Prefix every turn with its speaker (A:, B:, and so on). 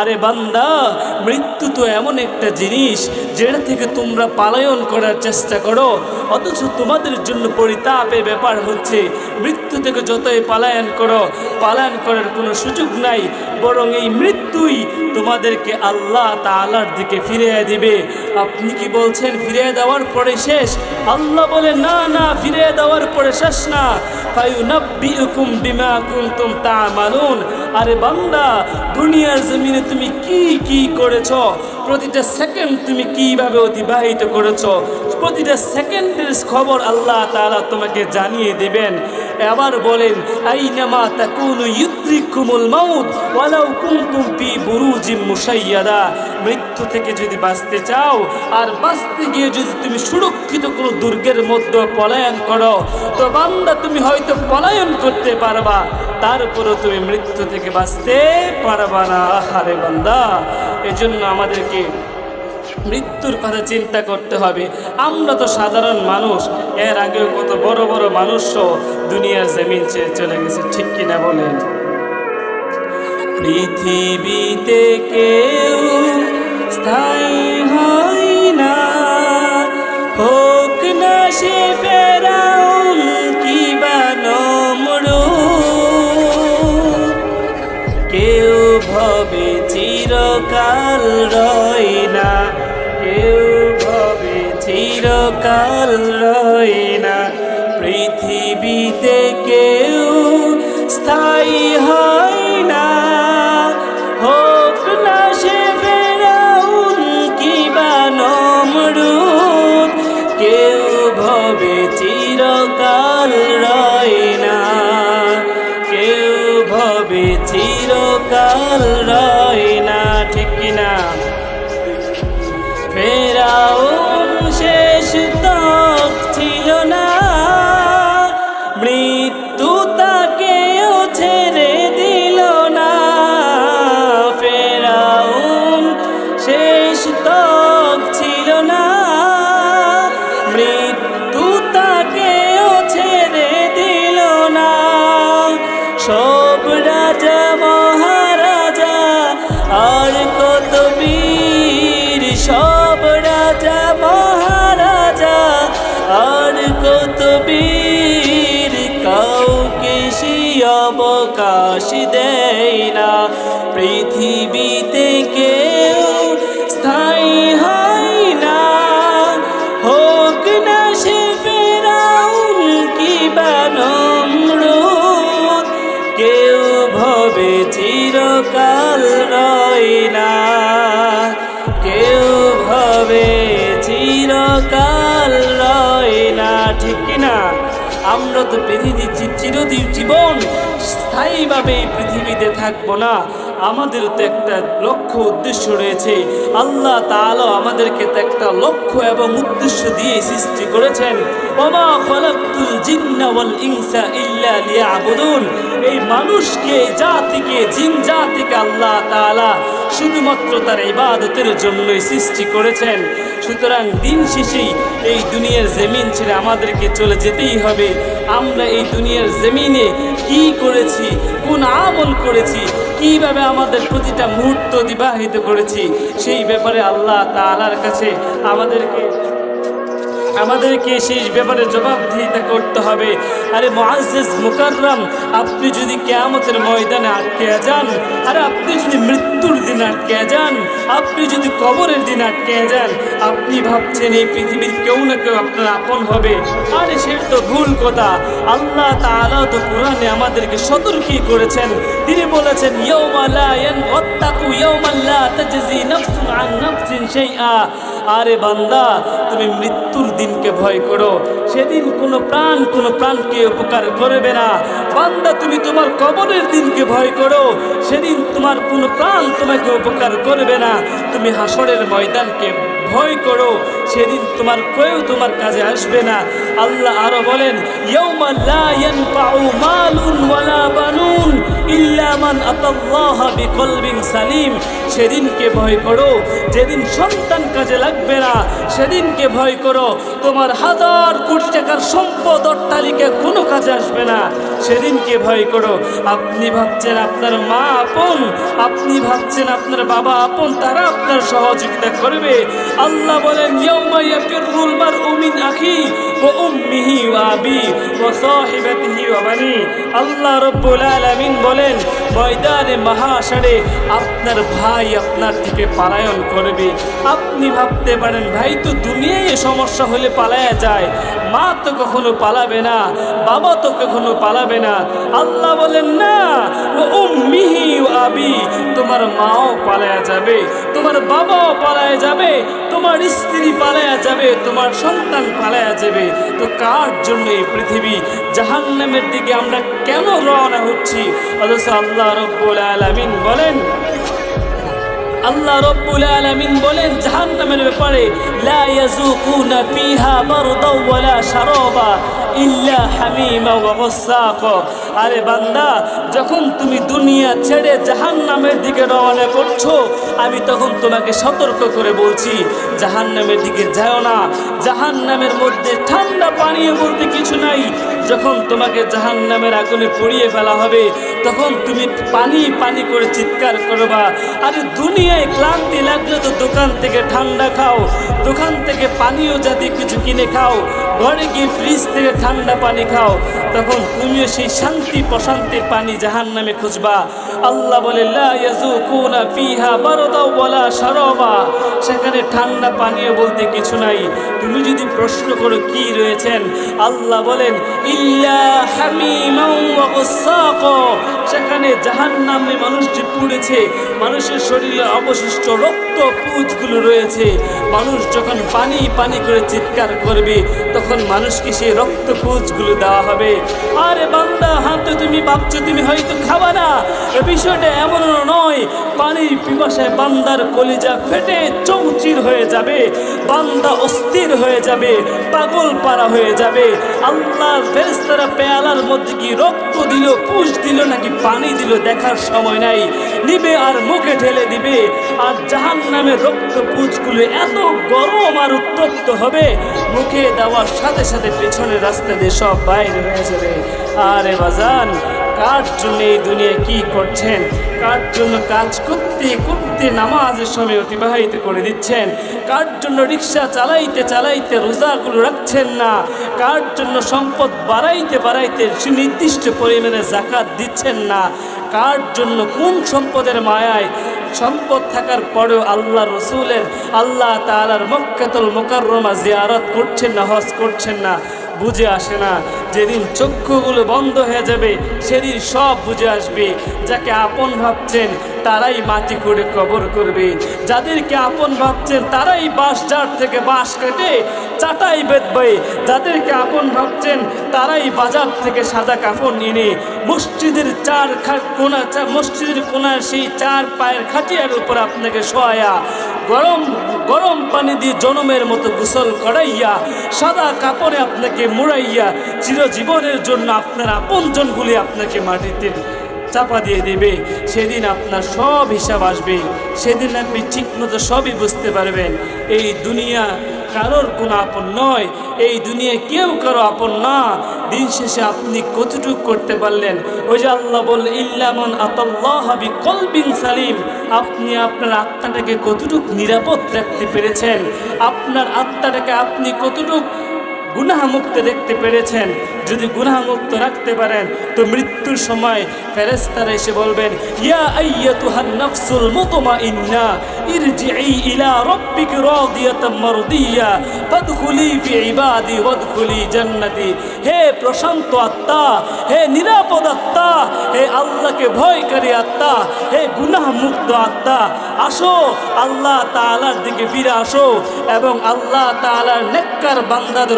A: আরে বান্দা, মৃত্যু তো এমন একটা জিনিস যেটা থেকে তোমরা পালায়ন করার চেষ্টা করো। অথচ তোমাদের জন্য পরিতাপের ব্যাপার হচ্ছে, মৃত্যু থেকে যতই পালায়ন করো, পালায়ন করার কোনো সুযোগ নাই, বরং এই মৃত্যুই তোমাদেরকে আল্লাহ তাআলার দিকে ফিরিয়ে দিবে। আপনি কি বলছেন ফিরিয়ে দেওয়ার পরে শেষ? আল্লাহ বলে, না না, ফিরিয়ে দেওয়ার পরে শেষ না। ফায়ুনাব্বিউকুম বিমা কুনতুম আরে বান্দা, দুনিয়ার জমিনে তুমি কি কি করেছ? প্রতিটা সেকেন্ড তুমি কীভাবে অতিবাহিত করেছ? প্রতিটা সেকেন্ডের খবর আল্লাহ তাআলা তোমাকে জানিয়ে দেবেন। আবার বলেন, আইনামা তাকুনু ইউদ্রিকুমুল মাউত, ওয়ালাউ কুনতুম ফি বুরুজিম মুশাইয়াদা। মৃত্যু থেকে যদি বাঁচতে চাও, আর বাঁচতে গিয়ে যদি তুমি সুরক্ষিত কোনো দুর্গের মধ্যে পলায়ন করো, তো বান্দা তুমি হয়তো পলায়ন করতে পারবা, তারপরও তুমি মৃত্যু থেকে বাঁচতে পারবা না। আহারে বান্দা, এজন্য আমাদেরকে মৃত্যুর কথা চিন্তা করতে হবে। আমরা তো সাধারণ মানুষ, এর আগেও কত বড় বড় মানুষও দুনিয়ার জমিন চেয়ে চলে গেছে, ঠিক কিনা বলেন? পৃথিবীতে কেউ স্থায়ী হয় না। হোক না সে ফেরাউন, কি কেউ ভবে চিরকাল রয় না। কেউ ভবে চিরকাল না। পৃথিবীতে কেউ ফেরাউন অবকাশ দেয় না। পৃথিবীতে কেউ স্থায়ী হয় না। হোক না সে ফেরাউন কি বানম্র কেউ ভবে চিরকাল রয় না। আমরা তো পৃথিবী চিরদিন জীবন স্থায়ীভাবে এই পৃথিবীতে থাকব না। আমাদের তো একটা লক্ষ্য, উদ্দেশ্য রয়েছে। আল্লাহ তাআলা আমাদেরকে তো একটা লক্ষ্য এবং উদ্দেশ্য দিয়ে সৃষ্টি করেছেন। এই মানুষকে, জাতিকে, জিন জাতিকে আল্লাহ তাআলা শুধুমাত্র তার ইবাদতের জন্যই সৃষ্টি করেছেন। সুতরাং দিন শেষেই এই দুনিয়ার জমিন ছেড়ে আমাদেরকে চলে যেতেই হবে। আমরা এই দুনিয়ার জমিনে কি করেছি, কোন আমল করেছি, কীভাবে আমাদের প্রতিটা মুহূর্ত অতিবাহিত করেছি, সেই ব্যাপারে আল্লাহ তাআলার কাছে আমাদেরকে আমাদেরকে সেই ব্যাপারে জবাবদিহিতা করতে হবে। আরে মুআজ্জাজ মুকাররম, আপনি যদি কেয়ামতের ময়দানে আটকে যান, আরে আপনি যদি মৃত্যুর দিন আটকে যান। আপনি যদি কবরের দিন আটকে যান, আপনি ভাবছেন এই পৃথিবীর কেউ না কেউ আপনার আপন হবে। আরে সে তো ভুল কথা। আল্লাহ তো কোরআনে আমাদেরকে সতর্কই করেছেন। তিনি বলেছেন, ইয়াউমা ইয়াউমা লা তাজজি নাফসুন আন নাফসিন শাইআ। আরে বান্দা, তুমি মৃত্যুর দিনকে ভয় করো। সেদিন কোনো প্রাণ, কোনো প্রাণকে উপকার করবে না। বান্দা, তুমি তোমার কবরের দিনকে ভয় করো। সেদিন তোমার কোনো প্রাণ তোমাকে উপকার করবে না। তুমি হাসরের ময়দানকে ভয় করো। সেদিন তোমার কেউ তোমার কাজে আসবে না। আল্লাহ আরও বলেন ইয়াউমা লা ইয়ানফাউ মালুন মান আতাল্লাহ সালিম। সেদিনকে ভয় করো, যেদিন সন্তান কাজে লাগবে না, সেদিনকে ভয় করো। তোমার হাজার কোটি টাকার সম্পদ অট্টালিকা কোনো কাজে আসবে না। সেদিনকে ভয় করো। আপনি ভাবছেন আপনার মা আপন, আপনি ভাবছেন আপনার বাবা আপন, তারা আপনার সহযোগিতা করবে। আল্লাহ বলেন ওয়া সাহিবাতিহি ওয়া বানি আল্লাহ রাব্বুল আলামিন বলেন, ময়দানে মহাশারে আপনার ভাই আপনার থেকে পালায়ন করবে। আপনি ভাবতে পারেন, ভাই তো দুনিয়ায় সমস্যা হলে পালায়া যায়। মা তো কখনো পালাবে না, বাবা তো কখনো পালাবে না। আল্লাহ বলেন, না, ও ও আবি, তোমার মাও পালায়া যাবে, তোমার বাবাও পালায়া যাবে তোমার স্ত্রী পালায়া যাবে, তোমার সন্তান পালায়া যাবে, তো কার জন্য এই পৃথিবী? জাহান্নামের দিকে আমরা কেন রওনা হচ্ছি? অথচ আল্লাহ রব্বুল আলামিন বলেন আল্লাহ রব্বুল আলামিন বলেন, জাহান্নামের ব্যাপারে, লা ইয়াযুকুনা ফিহা বারদাও ওয়ালা শারাবা ইল্লা হামিমা ওয়া আরে বান্দা, যখন তুমি দুনিয়া ছেড়ে জাহান্নামের দিকে রওনা করছ, আমি তখন তোমাকে সতর্ক করে বলছি, জাহান্নামের দিকে যাও না। জাহান্নামের মধ্যে ঠান্ডা পানীয় বলতে কিছু নাই। যখন তোমাকে জাহান্নামের আগুনে পুড়িয়ে ফেলা হবে তখন তুমি পানি পানি করে চিৎকার করবা। আরে দুনিয়ায় ক্লান্তি লাগলে তো দোকান থেকে ঠান্ডা খাও। দোকান থেকে পানীয় জাতীয় কিছু কিনে খাও। ঘরে গিয়ে ফ্রিজ থেকে ঠান্ডা পানি খাও। তখন তুমিও সেই শান্তি প্রশান্তির পানি জাহান নামে খুঁজবা। আল্লাহ বলে, লা ইয়াযুকুনা ফিহা বারদাও ওয়ালা শারাবা। সেখানে ঠান্ডা পানীয় বলতে কিছু নাই। তুমি যদি প্রশ্ন করো, কি রয়েছেন? আল্লাহ বলেন সেখানে জাহান নামে মানুষ যে পুড়েছে, মানুষের শরীরে অবশিষ্ট রক্ত, পুজগুলো রয়েছে। মানুষ যখন পানি পানি করে চিৎকার করবে, তখন মানুষকে সেই রক্ত পুজগুলো দেওয়া হবে। আরে বান্দা, হাত তুমি ভাবছ, তুমি হয়তো খাবা না। বিষয়টা এমন নয়। পানির পিপাসায় বান্দার কলিজা ফেটে চৌচির হয়ে যাবে, বান্দা অস্থির হয়ে যাবে, পাগল পারা হয়ে যাবে। আল্লাহ ফেরেশতারা পেয়ালার মধ্যে কি রক্ত দিল, পুষ দিল নাকি পানি দিল দেখার সময় নাই। নিবে আর মুখে ঢেলে দিবে। আর জাহান নামে রক্ত পুজগুলো এত গরম আর উত্তপ্ত হবে, মুখে দেওয়ার সাথে সাথে পেছনের রাস্তা দিয়ে সব বাইরে হয়ে যাবে। আরে বাজান কার জন্য এই দুনিয়া কি করছেন? কার জন্য কাজ করতে করতে নামাজের সময় অতিবাহিত করে দিচ্ছেন? কার জন্য রিক্সা চালাইতে চালাইতে রোজাগুলো রাখছেন না? কার জন্য সম্পদ বাড়াইতে বাড়াইতে সুনির্দিষ্ট পরিমাণে জাকাত দিচ্ছেন না? কার জন্য কোন সম্পদের মায়ায় সম্পদ থাকার পরেও আল্লাহ রসুলের, আল্লাহ তালার মক্কাতুল মোকাররমা জিয়ারত করছেন না, হজ করছেন না? বুঝে আসে না। যেদিন চক্ষুগুলো বন্ধ হয়ে যাবে, সেদিন সব বুঝে আসবে। যাকে আপন ভাবছেন, তারাই মাটি করে কবর করবে। যাদেরকে আপন ভাবছেন, তারাই বাঁশ জার থেকে বাঁশ কেটে, চাটাই বেদবে যাদেরকে আপন ভাবছেন, তারাই বাজার থেকে সাদা কাপড় এনে মসজিদের চার কোনা মসজিদের কোনার সেই চার পায়ের খাটিয়ার উপর আপনাকে শোয়া। গরম গরম পানি দিয়ে জনমের মতো গোসল করাইয়া, সাদা কাপড়ে আপনাকে মুড়াইয়া চিরজীবনের জন্য আপনার আপনজনগুলি আপনাকে মাটিতে চাপা দিয়ে দেবে। সেদিন আপনার সব হিসাব আসবে। সেদিন আপনি ঠিকমতো সবই বুঝতে পারবেন। এই দুনিয়া কারোর কোনো আপন নয়। এই দুনিয়া কেউ কারও আপন না। দিন শেষে আপনি কতটুক করতে পারলেন? ওই যে আল্লাহ বললেন ইল্লামন আতাল্লাহ হাবি কলবিন সালিম। আপনি আপনার আত্মাটাকে কতটুক নিরাপদ রাখতে পেরেছেন? আপনার আত্মাটাকে আপনি কতটুক গুনাহমুক্ত দেখতে পেরেছেন। যদি গুনাহমুক্ত রাখতে পারেন, তো মৃত্যুর সময় ফেরেস্তারা এসে বলবেন, ইয়া আইয়াতুহান নাফসুল মুতমাইন্না ইরজিই ইলা রাদিয়াতাম মারদিয়া, ফাদখুলি ফি ইবাদি ওয়াদখুলি জান্নাতি। হে প্রশান্ত আত্মা, হে নিরাপদ আত্মা, হে আল্লাহকে ভয়কারী আত্মা, হে গুনাহমুক্ত আত্মা, আসো, আল্লাহ তাআলার দিকে ফিরে আসো এবং আল্লাহ তাআলার নেককার বান্দাদের